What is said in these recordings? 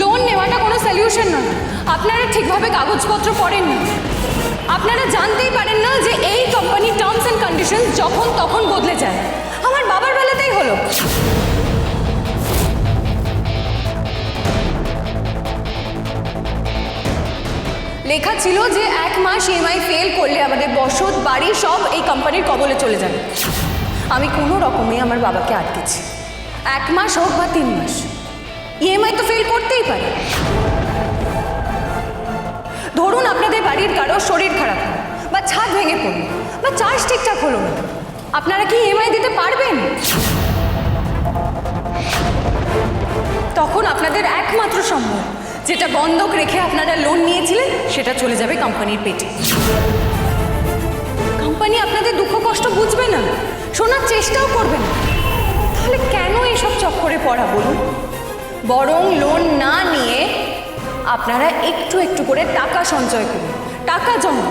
Loan নেওয়াটা কোনো solution নয়। আপনারা ঠিকভাবে কাগজপত্র পড়েন না আপনারা জানতেই পারেন না যে এই কোম্পানির টার্মস অ্যান্ড কন্ডিশন যখন তখন বদলে যায়। আমার বাবার বেলাতেই হলো। লেখা ছিল যে এক মাস ইএমআই ফেল করলে আমাদের বসত, বাড়ি সব এই কোম্পানির কবলে চলে যাবে। আমি কোনো রকমে আমার বাবাকে আটকেছি। এক মাস হোক বা তিন মাস। ইএমআই তো ফেল করতেই পারে। ধরুন আপনাদের বাড়ির কারও শরীর খারাপ বা ছাদ ভেঙে পড়ল, বা চার্জ ঠিকঠাক হলো না। আপনারা কি ইএমআই দিতে পারবেন? তখন আপনাদের একমাত্র সম্ভব, যেটা বন্ধক রেখে আপনারা লোন নিয়েছিলেন, সেটা চলে যাবে কোম্পানির পেটে। কোম্পানি আপনাদের দুঃখ কষ্ট বুঝবে না। শোনার চেষ্টাও করবে না। তাহলে কেন এসব চক্করে পড়া বলুন? বরং লোন না নিয়ে আপনারা একটু একটু করে টাকা সঞ্চয় করুন, টাকা জমা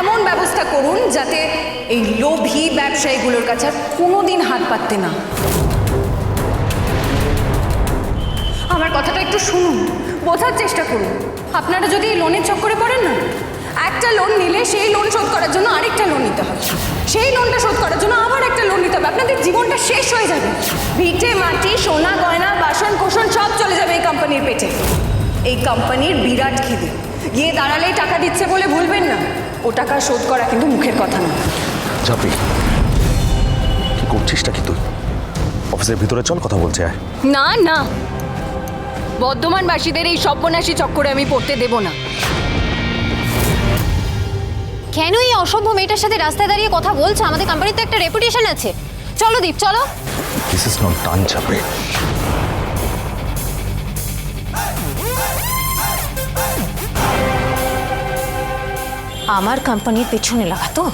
এমন ব্যবস্থা করুন যাতে এই লোভী ব্যবসায়ীগুলোর কাছে আর কোনোদিন হাত পাততে না। আমার কথাটা একটু শুনুন, বোঝার চেষ্টা করুন। আপনারা যদি এই লোনের চক্করে পড়েন না, একটা লোন নিলে সেই লোন শোধ করার জন্য আরেকটা লোন নিতে হবে। সেই লোনটা শোধ করার জন্য আবার একটা লোন নিতে হবে। আপনাদের জীবনটা শেষ হয়ে যাবে। ভিটে মাটি, সোনা গয়না বাসন কোষণ সব চলে যাবে এই কোম্পানির পেটে এই কোম্পানির বিরাট খিদে। গিয়ে দাঁড়ালেই টাকা দিচ্ছে বলে ভুলবেন না। ও টাকা শোধ করা কিন্তু মুখের কথা নয় ঝাপি কি করছিসটা কি তুই? অফিসের ভিতরে চল কথা বলছে আয়। না না। বর্ধমানবাসীদের এই সব্যনাশী চক্করে আমি পড়তে দেব না। কেন এই অসভ্য মেয়েটার সাথে রাস্তায় দাঁড়িয়ে কথা বলছো? আমাদের কোম্পানির তো একটা রেপুটেশন আছে। চলো দীপ চলো। দিস ইজ নট ডান ঝাপি আমার কোম্পানির পেছনে লাগা তো?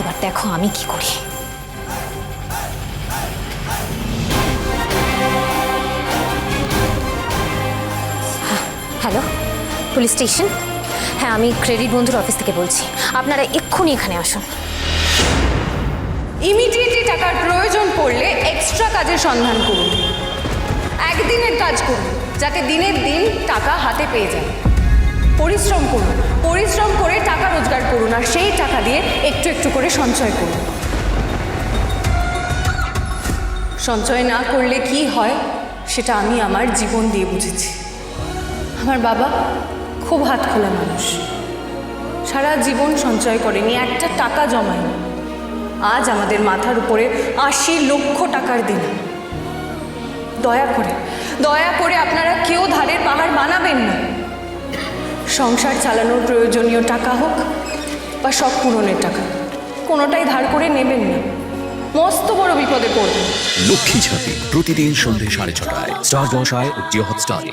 এবার দেখো আমি কি করি। হ্যাঁ, হ্যালো পুলিশ স্টেশন? হ্যাঁ আমি ক্রেডিট বন্ধুর অফিস থেকে বলছি। আপনারা এক্ষুনি এখানে আসুন। ইমিডিয়েটলি টাকার প্রয়োজন পড়লে এক্সট্রা কাজের সন্ধান করুন। একদিনের কাজ করুন যাতে দিনের দিন টাকা হাতে পেয়ে যান পরিশ্রম করুন। পরিশ্রম করে টাকা রোজগার করুন আর সেই টাকা দিয়ে একটু একটু করে সঞ্চয় করুন। সঞ্চয় না করলে কি হয় সেটা আমি আমার জীবন দিয়ে বুঝেছি। আমার বাবা খুব হাত খোলা মানুষ। সারা জীবন সঞ্চয় করেনি, একটা টাকা জমায়নি। আজ আমাদের মাথার উপরে আশি লক্ষ টাকার দিন। দয়া করে দয়া করে আপনারা কেউ ধারের পাহাড় বানাবেন না। সংসার চালানোর প্রয়োজনীয় টাকা হোক বা সব পূরণের টাকা, কোনোটাই ধার করে নেবেন না। মস্ত বড় বিপদে পড়বেন। লক্ষ্মী ঝাঁপি প্রতিদিন সন্ধে সাড়ে ছটায়, স্টার জলসায় ও হটস্টারে।